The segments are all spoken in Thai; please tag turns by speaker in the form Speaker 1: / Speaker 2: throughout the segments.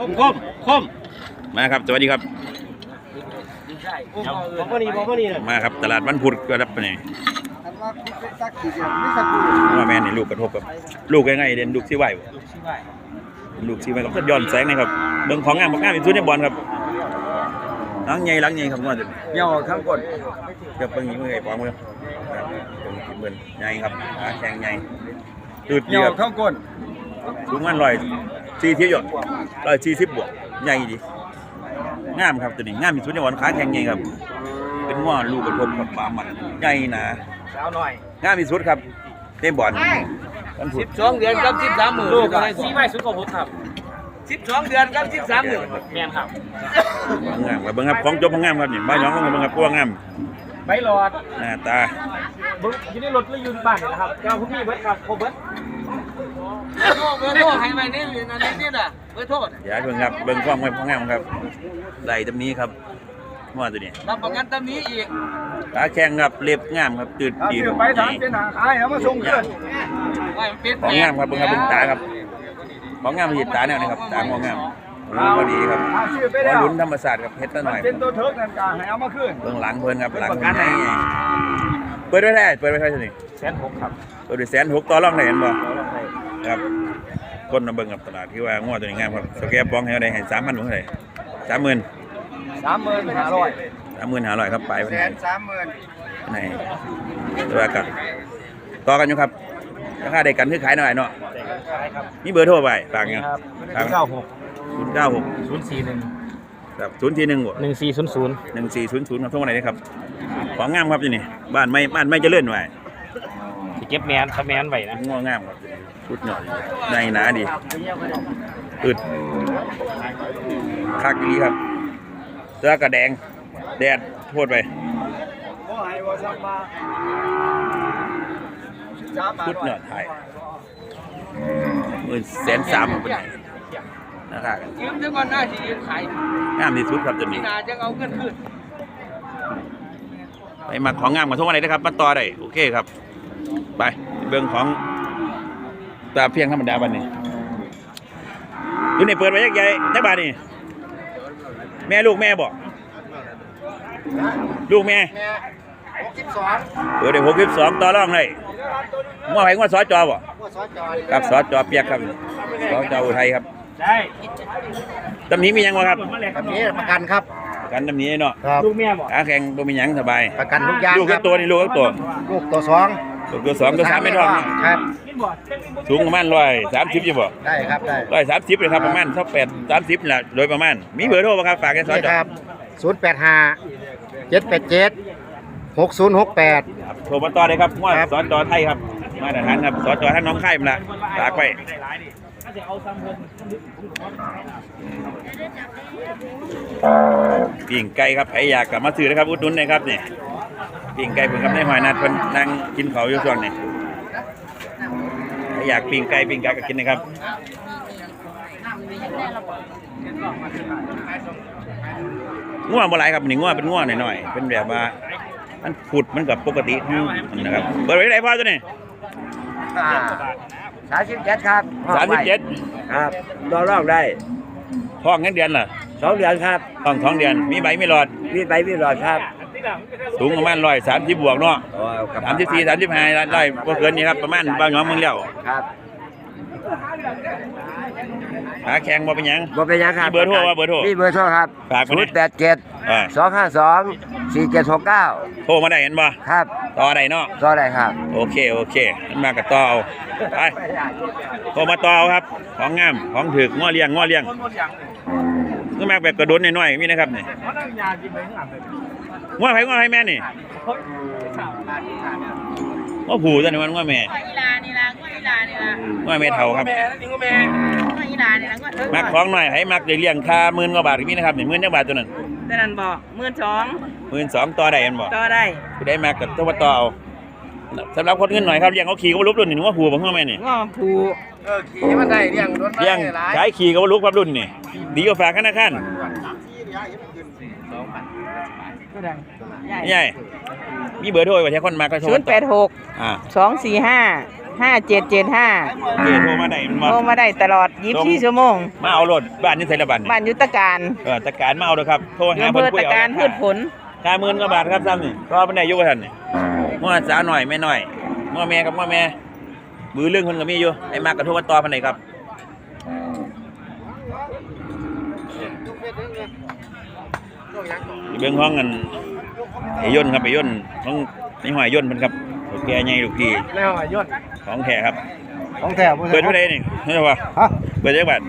Speaker 1: คมคมคม
Speaker 2: มาครับ สวัสดีครับ
Speaker 1: ผมก็นี่ผมก็นี่เลย
Speaker 2: มาครับตลาดวันพุธก็รับไปนี่ว่าแม่นี่ลูกกระทบกับ ลูกยังไงเด่นลูกที่ไหวบ่ลูกที่ไหวกับก็ย้อนแสงนะครับเบิ่งของงามของงามอีกชุดในบอลครับหลังใหญ่หลังใหญ่ครับว่าจะ
Speaker 1: เหี่ยวข้างกด
Speaker 2: เกือบเบิ่งนี้มือไอ้ปองมือครับเบิ่งกินเบิ่งใหญ่ครับขาแข็งใหญ่ตืด
Speaker 1: เหี่
Speaker 2: ดี
Speaker 1: ยว
Speaker 2: ครับ
Speaker 1: ข้างกด
Speaker 2: สูงมันร้อย สี่สิบหยดร้อยสี่สิบบวกใหญ่ดีงามครับตัวนี้งามที่สุดในวันขาแข็งใหญ่ครับ เป็นว่าลูกกระทบกับปลามันใหญ่หนา
Speaker 1: สาวหน่อย
Speaker 2: งามที่สุดครับเต้นบอลวันพุ
Speaker 1: สิ
Speaker 2: ธ
Speaker 1: บสองเดือนกับสิบสามหมื่นลูกอะไรสีใบสุดของผมครับสิบสองเดือนกับสิบสามหมื่นแมนครับ
Speaker 2: งามครับเบิ่งครับของจบของงามครับนี่บ้านน้องก็เบิ่งครับพวกงาม
Speaker 1: ใบหลอด
Speaker 2: หน้าตา
Speaker 1: บึ้งอยู่ในรถหรืออยู่ในบ้านนี่แหละครับเจ้าพวกพี่เบิร์ดครับโคเบิร์ด เบอร์โทรให้ไปนี่นี่นะนี่น่ะเบอร์โทร
Speaker 2: อย่าเบิ่งครับเบิ่งความไว้ของงามครับไหลตำนี้ครับว่าตัวนี้
Speaker 1: รับประกันตำนี้อีก
Speaker 2: ขาแข็งครับเล็บงามครับตืดดี
Speaker 3: ไปถามเป็นหาขายเอามาส่งขึ้น
Speaker 1: ว่าเป็น
Speaker 2: ของงามครับเบิ่งครับเบิ่งตาครับของงามเห็นตาแนวนี้ครับตางองามโอ้พอดีครับ
Speaker 3: พอลุ้
Speaker 2: นธรรมศาสตร์ครับเพชรตะห
Speaker 3: น่
Speaker 2: อย
Speaker 3: เป็นตัวเทิร์กนันกาให้เอามาขึ้น
Speaker 2: เบื้องหลังเพิ่นครับหลังเพิ่นเปิดไว้แท้เปิดไว้เท่าไหร่
Speaker 1: แสนหกครับ
Speaker 2: เปิดด้วยแสนหกต่อรองได้เห็นบ่ ครับคนมาเบิ่งกับตลาดที่ว่างัวตัวนี้งามครับสแกปป้องให้เอาได้ให้3,000บ่เท่าไหร่30,000
Speaker 3: สามหมื่นห้าร้อย
Speaker 2: 35,000ครับไปเพิ่น
Speaker 3: แส
Speaker 2: ให้
Speaker 3: นสามหมื่น
Speaker 2: ไหนตัวกันต่อกันอยู่ครับราคาได้กันคือขายหน่อยเนาะมีเบอร์โทรไปฝากยังฝาก
Speaker 1: เก้าหก
Speaker 2: 096
Speaker 1: ศูนย์สี่หนึ่ง
Speaker 2: ครับ041บ่
Speaker 1: หนึ่งสี่ศูนย์ศูนย์
Speaker 2: 1400ครับโทรมาได้เลยครับของงามครับอยู่นี่บ้านไม่บ้านไม่เจริญไว้
Speaker 1: เก็บแมนถ้าแมนไหวนะ
Speaker 2: ง่วงงามครับชุดหน่อยในหนาดีอึดคักดีครับเสื้อกระแดง แดดโทษไป
Speaker 3: ก็ให้ว่าสักมาสามบาท
Speaker 2: ชุดหน่อยไทยหมื่นแสนสามเป็นไงนะครับ
Speaker 1: ยืมถึงวันหน้าที่ยืมขาย
Speaker 2: งามที่สุดครับตัว
Speaker 1: พี่
Speaker 2: นี้
Speaker 1: นาจะเอาเงินคืน
Speaker 2: ไปมาของงามกับทุกวันเลยนะครับมาต่อได้โอเคครับ ไป เบื้องของตาเพียงธรรมดาบันนี้ดูนี่เปิดไว้ยักษ์ใหญ่ได้บาทนี่แม่ลูกแม่บอกลูกแม่
Speaker 3: หกสิบสอง
Speaker 2: เปิดได้หกสิบสองต่อรองเลยงวดไผ่งวดสอจอบ่
Speaker 3: หัวซอจอย
Speaker 2: ครับสอจอเปียกครับสอจออุทัยครับ
Speaker 1: ใช่
Speaker 2: ตำหนี้มีหยังบ่ครับ
Speaker 3: แบบนี้ประกันครับ
Speaker 2: กันตำหนี้เนาะ
Speaker 3: ครับ
Speaker 1: ลูกเมียบอก
Speaker 2: ขาแข็งบ่มีหยังสบาย
Speaker 3: ประกันทุกอย่าง
Speaker 2: ลูก
Speaker 3: ค
Speaker 2: กั
Speaker 3: รั
Speaker 2: บบตัวนี่ลูกกับตัว
Speaker 3: ลูกตัวสอง
Speaker 2: ลูกตัวสองตัวสามไม่ท้องนี่
Speaker 3: ครับ
Speaker 1: กินบ่
Speaker 2: สูงประมาณร้อยสามสิบอยู่บ่
Speaker 3: ได้ครับได้
Speaker 2: ร้อยสามสิบเลยครับประมาณสักแปดสามสิบแหละโดยประมาณ มีเบอร์โทรป่ะครับฝากกันสอน
Speaker 3: นี่
Speaker 2: จอ
Speaker 3: ครับศูนย์แปดห้าเจ็ดแปดเจ็ดหกศูนย์หกแปด
Speaker 2: ครับโทรมาต่อเลยครับว่า
Speaker 3: ครับ
Speaker 2: สอนจอไทยครับ มาตรฐานครับสอนจอท่านน้องไข่มาละฝากไว้
Speaker 1: ได้หลายดิถ้าจะเอาซ้ำเพิ่ม
Speaker 2: ปิ่งไก่ครับใครอยากกลับมาซื้อนะครับอุดหนุนนะครับนี่ ปิ่งไก่ผมกับนายหอยนัดเพิ่นนั่งกินเขาวอยู่ช่วงนี้ใครอยากปิ่งไก่ปิ่งไก่ก็กินนะครับง่วงบ่หลายครับนี่ง่วงเป็นง่วงหน่อยๆเป็นแบบว่ามันผุดมันกับปกตินะครับเปิดไว้ได้พ่อตัวนี้
Speaker 3: สามสิบเจ็ดครับ
Speaker 2: สามสิบเจ็ด
Speaker 3: ครับรอรอบได้
Speaker 2: ท้องเงินเดือนล่ะ
Speaker 3: สองเดือนครับ
Speaker 2: ท้องท้องเดือนมีใบมีหลอด
Speaker 3: มีใบมีหลอดครับ
Speaker 2: สูงประมาณร้อยสามสิบบวกเนาะสามสิบสี่สามสิบห้าร้อยบ่เกินนี้ครับประมาณบางหน้องเมืองเลี้ยว
Speaker 3: ครับ
Speaker 2: ขาแข็งบ่เป็นหยัง
Speaker 3: บ่เป็นหยังครับ
Speaker 2: มีเบอร์โทรว่าเบอร์โทร
Speaker 3: มีเบอร์โทรครับ
Speaker 2: ฝากไว้
Speaker 3: ศู
Speaker 2: ดิ
Speaker 3: นย์แปดเจ็ด
Speaker 2: อ่า
Speaker 3: สองห้าสองสี่เจ็ดหกเก้า
Speaker 2: โทรมาได้เห็นบ่
Speaker 3: ครับ
Speaker 2: ต่อได้เนาะ
Speaker 3: รอได้ครับ
Speaker 2: โอเคโอเคมันมากับต่อเอาไปโทรมาต่อเอาครับ ของงามของถึกง้อเลี้ยงง้อเลี้ยง ก็มาแบบกระโดนน้อยๆมีนะครับนี่
Speaker 1: เขานั่งยากินไปข้างหลังเลย
Speaker 2: ง้อไผง้อไผแม่นี่ง้อผูตัวนี้มันง้อแม่
Speaker 4: ว่าอีลานี่ละว่าอีลานี่ละ
Speaker 2: ง้อแม่เฒ่าครับ
Speaker 1: แม่แล้วงก็แม่
Speaker 4: ว่าอีลานี่ละว่าเอ
Speaker 2: มักของหน่อยให้มักได้เลี้ยงค่าหมื่นกว่าบาทมีนะครับนี่หมื่นจักบาทตัวนั้น
Speaker 4: แต่นั่นบอกหมื่นสอง
Speaker 2: หมื่นสองต่อได้เห็นบ่
Speaker 4: ต่อได้
Speaker 2: ได้มากับตัวต่อเอา สำหรับคนเงินหน่อยครับเลี้ยงเขาขี่ก็บ่ลุกรุ่นนี่นึกว่าผูบ่ฮู้แม่นี่
Speaker 4: งอผู
Speaker 3: เออขี่มันได้เลี้ยงรถ
Speaker 2: เลี้ยงใช้ขี่ก็บ่ลุกครับรุ่นนี่ดีกว่าฝากธนาคาร
Speaker 4: ก็ได้ใหญ่
Speaker 2: ใหญ่มีเบอร์โทรไว้แท้คนมาก็โทร
Speaker 4: ศูนย์แปดหก
Speaker 2: อ่า
Speaker 4: สองสี่ห้าห้าเจ็ดเจ็ดห้า
Speaker 2: โอเคโทรมาได้มันมา
Speaker 4: โทรมาได้ตลอดยี่สิบสี่ชั่วโมง
Speaker 2: มาเอารถบ้านนี่ใส่ละบัน
Speaker 4: บ้านยุทธการ
Speaker 2: เออตะการมาเอาเด้อครับโทร
Speaker 4: อยู่
Speaker 2: หา
Speaker 4: อำเภ
Speaker 2: เพิ่น
Speaker 4: อ
Speaker 2: คุย
Speaker 4: ตะ
Speaker 2: เอา
Speaker 4: การพืชผล
Speaker 2: ห้าหมื่นกว่าบาทครับซ้ำนี่ก็เป็นได้อยุคท่านนี่ มั่วสาวหน่อยแม่น้อยมั่วแม่กับมั่วแม่บือเรื่องคนก็มีอยู่ไอ้มากกระทบกันต่อพันไหนครับเบื้องห้องกันไอ้ย่นครับไอ้ย่นของในหอยย่นเพิ่นครับโอเคใหญ่ลูกพี่
Speaker 3: แนวอายุด
Speaker 2: ของแท้ครับ
Speaker 3: ของแท้บ่
Speaker 2: เปิดเท่าไหร่นี่เท่าไหร่วะ
Speaker 3: ฮะ
Speaker 2: เปิดจักบาท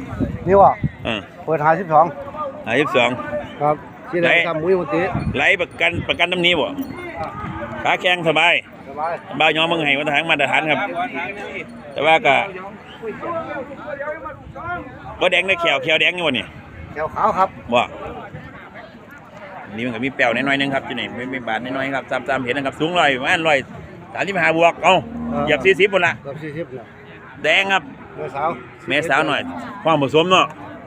Speaker 3: นี่ว่ะ
Speaker 2: เออ
Speaker 3: เปิดหาสิบสอง
Speaker 2: ห้าสิบสอง
Speaker 3: ครับที่ไหน
Speaker 2: ไหน
Speaker 3: ทำมุ้ยมุติ
Speaker 2: ไหลประกันประกันตำหนี้บ่ ขาแข็งสบาย
Speaker 3: สบาย
Speaker 2: บ้าวย้อมเมืองไห้วัฒนธรรมมาตรฐานครับ แต่ว่าก็บ่แดงได้แขวแขวแดงอยู่บ่นี่
Speaker 3: แถวขาวครับ
Speaker 2: บ่นี่มันก็มีแป้วน้อยๆนึงครับอยู่นี่ไม่ไม่บาดน้อยๆครับตามๆเห็นนะครับสูงร้อยประมาณร้อยสามสิบห้าบวกเอ้าเหยียบสี่สิบพุ่นละ
Speaker 3: เกือบสี่สิบเนี่ย
Speaker 2: แดงครับ
Speaker 3: แม่สาว
Speaker 2: แม่สาวหน่อยความผสมเนาะ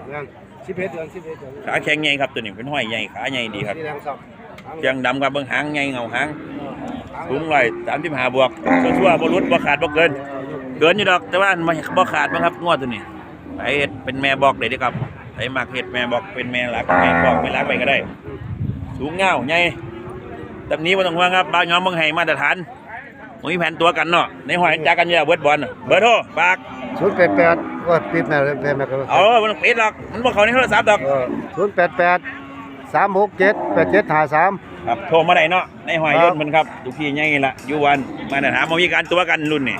Speaker 3: แม่นสิบเอ็ดเดือนสิบเอ็ดเดือน
Speaker 2: ขาแข็งใหญ่ครับตัวนี้เป็นห้อยใหญ่ขาใหญ่ดีครับ
Speaker 3: สีแดงสอง
Speaker 2: เจียงดำครับเบิ่งหางใหญ่เงาหาง สูงร้อยสามสิบห้าบวกชั่วๆบ่หลุดบ่ขาดบ่เกิน เกินอยู่ดอกแต่ว่ามันบ่ขาดมั้งครับงวดตัวนี้ไปเฮ็ดเป็นแม่บอกเลยเด้อครับไปมักเฮ็ดแม่บอกเป็นแม่หลักแม่บอกไม่รักไปก็ได้ สูงเงาใหญ่ตำนี้บ่ต้องห่วงครับบ้านยอมเมืองไห้มาตรฐานบ่มีแผนตัวกันเนาะในหอยจักกันอยู่แล้วเบิดบอลน่ะเบอร์โทรฝาก
Speaker 3: ศูนย์แปดแปดว่าปิดแม่เลยแม่แม่ก็
Speaker 2: เอาบ่ต้องปิดหรอกมันบ่เข้าในโทรศัพท์ดอก
Speaker 3: ศูนย์แปดแปด สามหกเจ็ดแปดเจ็ดห้าสาม
Speaker 2: ครับโทรมาได้เนาะในหอย
Speaker 3: ค
Speaker 2: ย
Speaker 3: รับ
Speaker 2: นต์มันครับทุกที่ใหญ่ละอยู่วันมาตรฐานบ่มีการตัวกันรุ่นนี่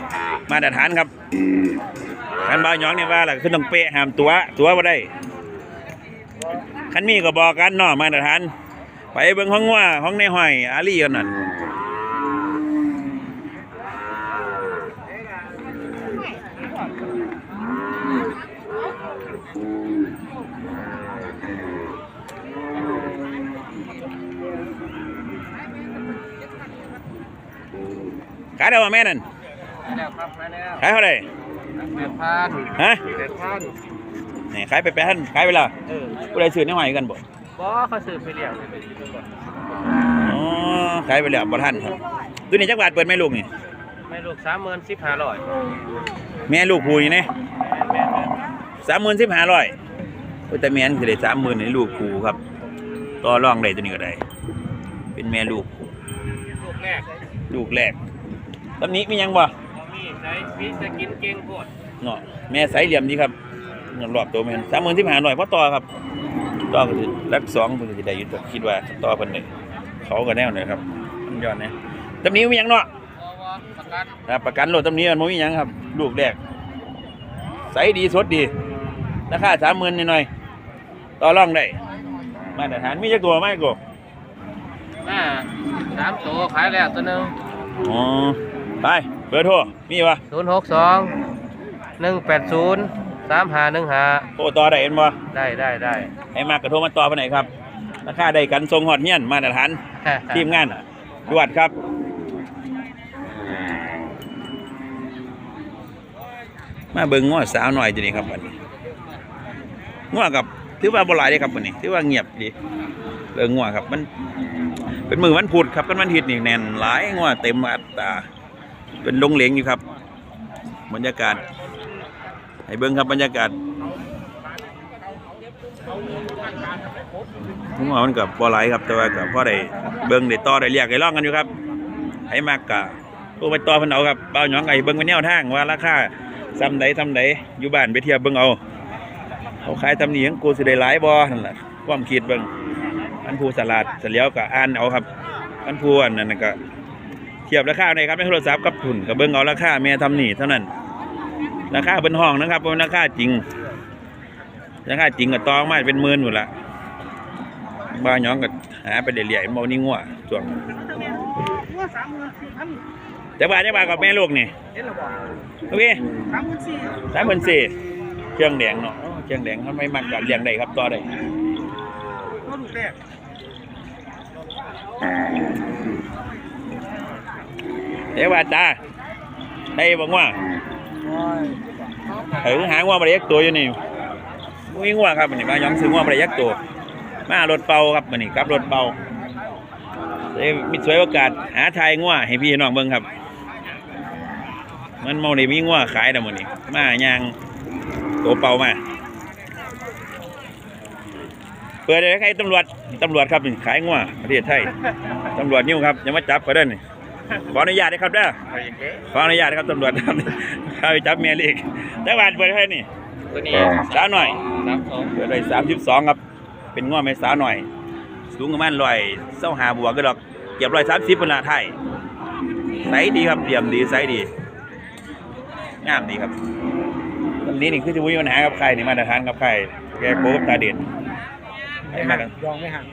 Speaker 2: มาตรฐานครับคันบ้านยองนี่ว่าล่ะคือต้องเป๊ะห้ามตัวตัวบ่ได้คันมีก็บอกกันเนาะมาตรฐาน ไปเบิ่งห้องว่าห้องในหอยอาลีกันนั่น ขายได้บ่แม่นั่น
Speaker 3: แล้วครับมาแล้ว
Speaker 2: ขายเท่าไหร่
Speaker 3: แปดพัน
Speaker 2: ฮะ
Speaker 3: แปดพัน
Speaker 2: นี่ขายไปแปดพันขายไปและผู้ใดซื้อในหอยกันบ่
Speaker 4: บ่เขาซื้อไปเลี้ยง
Speaker 2: อ๋อขายไปแล้วบ่ทันครับตัวนี้จักบาทเปิดแม่ลูกนี่
Speaker 4: ไม่ลูกสามหมื่นสิบห้าร้อย
Speaker 2: แม่ลูกผู้นี่แน่สามหมื่นสิบห้าร้อยแต่แม่นคือได้สามหมื่นในลูกผู้ครับ ต่อรองได้ตัวนี้ก็ได้ เป็นแม่ลูก
Speaker 4: ลูกแรก
Speaker 2: ลูกแรกตำนี้มีหยังบ่
Speaker 4: มีใช้มีจะกินเก่งโคตร
Speaker 2: เนาะแม่ใสเหลี่ยมดีครับเงินรอบตัวแม่นสามหมื่นสิบห้าร้อยพอต่อครับต่อก็สิรักสองเพิ่นก็สิได้อยู่ตัวคิดว่าต่อเพิ่นได้เขาก็แนวเลยครับมันยอดนะตำนี้มีหยังเนาะ
Speaker 4: ประกัน
Speaker 2: ครับประกันรถตำนี้มันบ่มีหยังครับ ลูกแรกใสดีสดดีราคาสามหมื่นหน่อยๆต่อรองได้ มาตรฐานมีจักตัวไหมกู
Speaker 4: อ่าสามตัวขายแล้วตัวหนึ่ง
Speaker 2: อ๋อไปเบอร์โทรมีวะ
Speaker 4: ศูนย์หกสองหนึ่งแปดศูนย์สามห้าหนึ่งห้า
Speaker 2: โทรต่อได้เห็นบ่
Speaker 4: ได้ได้ได้
Speaker 2: ให้มากกระโทรมาต่อไปไหนครับราคาได้กันทรงหอดเฮียนมาตรฐานทีมงานดวดครับมาเบิ่งง้อสาวหน่อยจีนี่ครับวันนี้ง้อกับ ถือว่าบ่หลายเด้ครับวันนี้ถือว่าเงียบดีเบิ่งง้อครับมันเป็นมือวันพุธครับกันวันอาทิตนี่แน่นหลายง้อเต็มอัตราเป็นลงเหลงอยู่ครับ บรรยากาศ ให้เบิ่งครับบรรยากาศง้อมันกับบ่หลายครับแต่ว่ากับพ่อได้เบิ่งได้ต่อได้เรียกได้ร้องกันอยู่ครับให้มากกะโทรไปต่อพิ่นเอาครับเบ้าหยองไอ้เบิ่งเป็นแนวทางว่าราคาซ้ำใดซ้ำใดอยู่บ้านไปเทียบเบิ่งเอา เขาขายตำหนิของกูสิได้หลายบ่นั่นแหละความคิดเบิ่งอันผู้สลัดเสร็จแล้วก็อ่านเอาครับ อันผู้อันนั้นนะก็เทียบราคาในครับในโทรศัพท์กับทุนก็เบิ่งเอาราคาแม่ทำหนีเท่านั้นราคาเป็นห้องนะครับเป็นราคาจริงราคาจริงก็ตองมาเป็นหมื่นหมดละบ้านหยองก็หาไปเรื่อยๆบ่นี่งัวช่วงแต่บ้านแต่บ้านกับแม่ลูกนี่โอเคสามหมื่นสี่เครื่องแดงเนาะอ๋อ เครื่องแดงเขาไม่มักกันเลี้ยงได้ครับต่อได้เดี๋ยวว่าจ้าได้บอกว่าเออหางวมาได้ยักตัวอยู่นี่มีงัวครับมันนี่มาย้อมซื้องัวมาได้ยักตัวมารถเป่าครับมันนี่กับรถเป่าเอ้ยมีสวยโอกาสหาทายงัวให้พี่น้องเบิ่งครับ มันเมานี่มีงัวขายนะมื้อนี้มาย่างตัวเป่ามา เปิดเลยใครตำรวจตำรวจครับนี่ขายงัวประเทศไทยตำรวจนิ้วครับอย่ามาจับก็ได้อนี่ขออนุญาตนะครับเด้อขออนุญาตนะครับตำรวจครับเข้าไปจับเมียเล็กแต่บ้านเปิดให้นี่
Speaker 4: ตัวนี้
Speaker 2: สาวหน่อย
Speaker 4: สามสอง
Speaker 2: เปิดไปสามสิบสองครับ เป็นงัวแม่สาวหน่อย สูงประมาณร้อยเส้าหาบวกก็ดอกเก็บร้อยสามสิบเป็นละไทยไซส์ดีครับเหลี่ยมดีไซส์ดีงามดีครับตอนนี้นี่คือจะมีปัญหากับใครนี่มาตรฐานกับใครแกโก้กับตาเด่ นให้มากัน
Speaker 1: ยองไม่ห่าง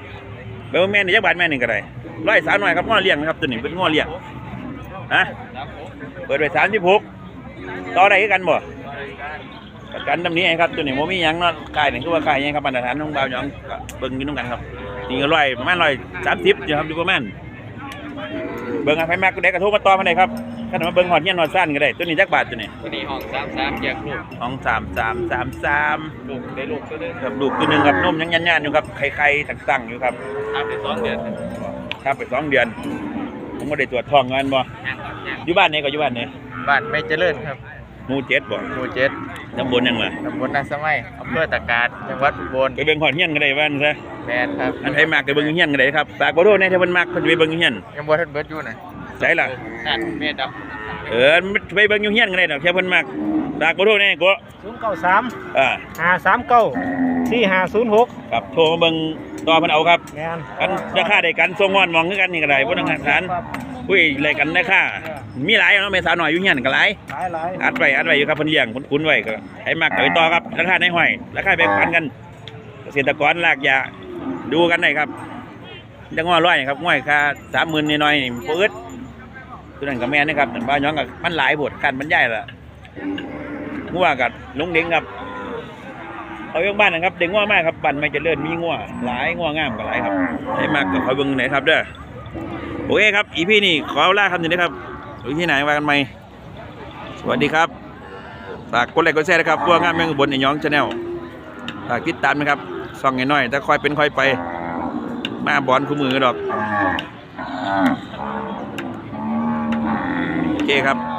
Speaker 2: เบลแม่นี่จักบาทแม่หนึ่งก็ได้ร้อยสามหน่อยครับง้อเลี้ยงนะครับตัวนี้เป็นง้อเลี้ยงฮะเปิดไปสามสิบหกต่อได้คือกันบ่ประกันตำนี้ครับตัวนี้โมมีหยังเนาะขายนี่คือว่าขายหยังครับมาตรฐานของบ่าวหยองก็เบิ่งอยู่น้ำกันครับนี่ก็ร้อยประมาณร้อยสามสิบอยู่ครับอยู่ประมาณเบิ่งอะไรมากก็ได้กระทบมาต่อมาได้ครับ ถ้ามาเบิ่งหอดเงี้ยนหอดสั้นก็ได้ ตัวนี้จักบาทตัวนี้
Speaker 4: ตัวนี้ห้องสามสามแยกลูก
Speaker 2: ของสามสามสามสาม
Speaker 4: ลูกได้ลูกตัวนึง
Speaker 2: ครับลูกตัวหนึ่งครับนมยังยันๆอยู่ครับไข่ๆตั้งๆอยู่ครับ
Speaker 4: ทำไปสองเดือน
Speaker 2: ครับไปสองเดือน ผมก็ได้ตรวจท้องงานบ่
Speaker 4: ย่างครับย่าง
Speaker 2: อยู่บ้านไหนก็อยู่บ้านไหน
Speaker 4: บ้านไม่เจริญครับ
Speaker 2: หมู่เจ็ดบ่
Speaker 4: หมู่เจ็ด
Speaker 2: ตำบลยังล่ะ
Speaker 4: ตำบลนาสมัยอำเภอตะการจังหวัดอุบล
Speaker 2: ไปเบิ่งหอดเฮียนก็ได้บ้านซะ
Speaker 4: แมนครับ
Speaker 2: อันไผมักไปเบิ่งเฮียนก็ได้ครับฝากบ่โทษในถ้าเพิ่นมักเพิ่นสิไปเบิ่งอยู่เฮียน
Speaker 4: ยังบ่ทันเบิดอยู่นะ
Speaker 2: ไสล่ะ
Speaker 4: นั่นเมดด
Speaker 2: เออไปเบิ่งอยู่เฮียนก็ได้ดอกแค่เพิ่นมักฝากบ่โทษแน่กู
Speaker 1: ศูนย์เก้าสาม
Speaker 2: อ่า
Speaker 1: ห้าสามเก้าสี่ห้าศูนย์หก
Speaker 2: ครับโทรมาเบิ่งต่อเพิ่นเอาครับ
Speaker 1: แมน
Speaker 2: กันราคาได้กันส่งงอนมองคือกันนี่ก็ได้บ่ต้องหักฐานคุยอะไรกันราคามีหลายเนาะแม่สาวน้อยอยู่เฮียนก็หลาย
Speaker 1: หลายหลาย
Speaker 2: อัดไว้อัดไว้อยู่ครับเพิ่นเลี้ยงคุ้นๆไว้ก็ให้มักก็ไปต่อครับราคาในห้อยราคาแบ่งปันกัน เกษตรกรลากยาดูกันได้ครับจะง้อร้อยครับง้อยค่าสามหมื่นน้อยๆนี่ปื๊ด ตัวนั้นกับแม่นี่ครับแต่บ้านย้องกับมันหลายบทกันมันใหญ่ละงัวกับลุงเด้งครับเอาเรื่องบ้านนะครับเด็กง้อมากครับบันไม่จะเลื่อนมีง้อหลายง้องามกับหลายครับให้มากกับคอยเบิ่งไหนครับเด้อโอเคครับ อีพี่นี่ขอลาคำหนึ่งนะครับอยู่ที่ไหนว่ากันไหมสวัสดีครับฝากกดไลค์กดแชร์นะครับพวกงามเมืองบนในย้องชาแนลฝากติดตามนะครับส่องน้อยถ้าคอยเป็นคอยไป มาบอลคู่มือดอกโอ เคครับ